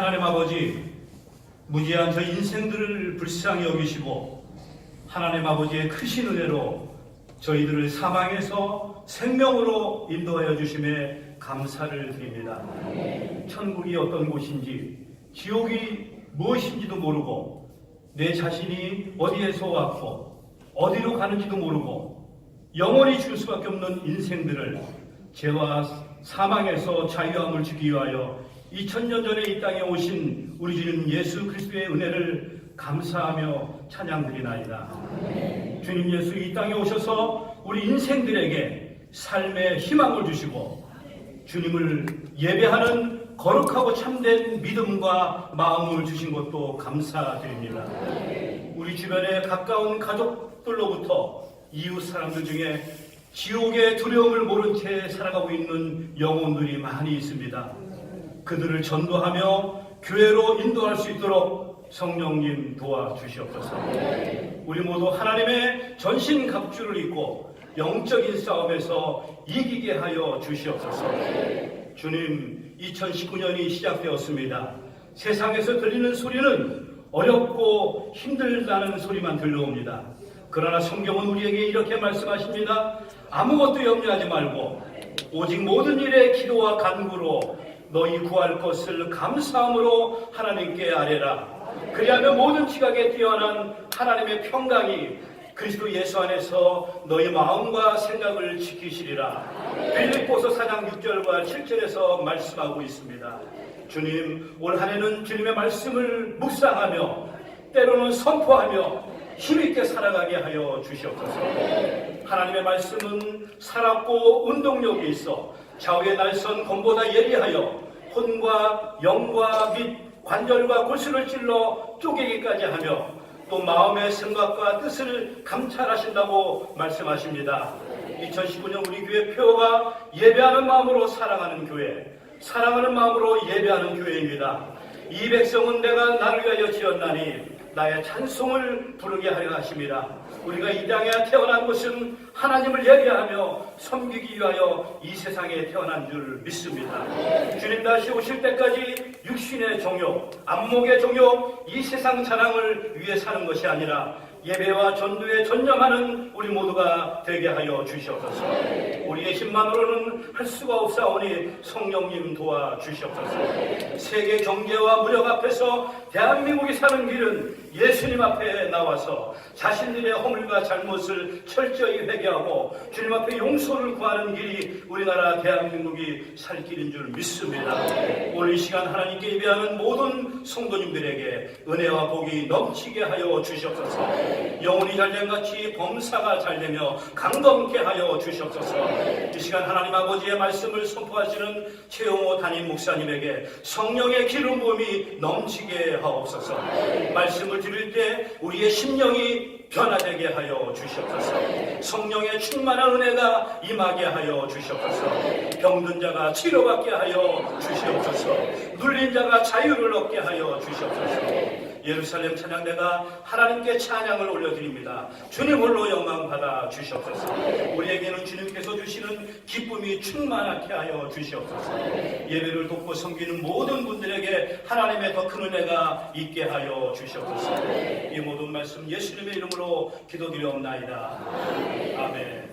하나님 아버지 무지한 저 인생들을 불쌍히 여기시고 하나님 아버지의 크신 은혜로 저희들을 사망에서 생명으로 인도하여 주심에 감사를 드립니다. 천국이 어떤 곳인지 지옥이 무엇인지도 모르고 내 자신이 어디에서 왔고 어디로 가는지도 모르고 영원히 줄 수밖에 없는 인생들을 죄와 사망에서 자유함을 주기 위하여 2000년 전에 이 땅에 오신 우리 주님 예수 그리스도의 은혜를 감사하며 찬양드리나이다. 주님 예수 이 땅에 오셔서 우리 인생들에게 삶의 희망을 주시고 주님을 예배하는 거룩하고 참된 믿음과 마음을 주신 것도 감사드립니다. 우리 주변에 가까운 가족들로부터 이웃 사람들 중에 지옥의 두려움을 모른 채 살아가고 있는 영혼들이 많이 있습니다. 그들을 전도하며 교회로 인도할 수 있도록 성령님 도와주시옵소서. 우리 모두 하나님의 전신 갑주를 입고 영적인 싸움에서 이기게 하여 주시옵소서. 주님, 2019년이 시작되었습니다. 세상에서 들리는 소리는 어렵고 힘들다는 소리만 들려옵니다. 그러나 성경은 우리에게 이렇게 말씀하십니다. 아무것도 염려하지 말고 오직 모든 일에 기도와 간구로 너희 구할 것을 감사함으로 하나님께 아뢰라. 그리하면 모든 지각에 뛰어난 하나님의 평강이 그리스도 예수 안에서 너희 마음과 생각을 지키시리라. 빌립보서 4장 6절과 7절에서 말씀하고 있습니다. 주님, 올 한해는 주님의 말씀을 묵상하며 때로는 선포하며 힘있게 살아가게 하여 주시옵소서. 하나님의 말씀은 살았고 운동력이 있어 좌우의 날선 검보다 예리하여 혼과 영과 및 관절과 골수를 찔러 쪼개기까지 하며 또 마음의 생각과 뜻을 감찰하신다고 말씀하십니다. 2019년 우리 교회 표가 예배하는 마음으로 사랑하는 교회, 사랑하는 마음으로 예배하는 교회입니다. 이 백성은 내가 나를 위하여 지었나니 나의 찬송을 부르게 하려 하십니다. 우리가 이 땅에 태어난 것은 하나님을 예배하며 섬기기 위하여 이 세상에 태어난 줄 믿습니다. 주님 다시 오실 때까지 육신의 종욕, 안목의 종욕, 이 세상 자랑을 위해 사는 것이 아니라 예배와 전도에 전념하는 우리 모두가 되게 하여 주시옵소서. 우리의 힘만으로는 할 수가 없사오니 성령님 도와 주시옵소서. 세계 경제와 무력 앞에서 대한민국이 사는 길은 예수님 앞에 나와서 자신들의 허물과 잘못을 철저히 회개하고 주님 앞에 용서를 구하는 길이 우리나라 대한민국이 살 길인 줄 믿습니다. 오늘 이 시간 하나님께 예배하는 모든 성도님들에게 은혜와 복이 넘치게 하여 주시옵소서. 영혼이 잘된 같이 범사가 잘되며 강건케 하여 주시옵소서. 이 시간 하나님 아버지의 말씀을 선포하시는 최용호 담임 목사님에게 성령의 기름 부음이 넘치게 하옵소서. 말씀을 들을 때 우리의 심령이 변화되게 하여 주시옵소서. 성령의 충만한 은혜가 임하게 하여 주시옵소서. 병든 자가 치료받게 하여 주시옵소서. 눌린 자가 자유를 얻게 하여 주시옵소서. 예루살렘 찬양대가 하나님께 찬양을 올려드립니다. 주님 홀로 영광 받아 주시옵소서. 우리에게는 주님께서 주시는 기쁨이 충만하게 하여 주시옵소서. 예배를 돕고 섬기는 모든 분들에게 하나님의 더 큰 은혜가 있게 하여 주시옵소서. 이 모든 말씀 예수님의 이름으로 기도드리옵나이다. 아멘.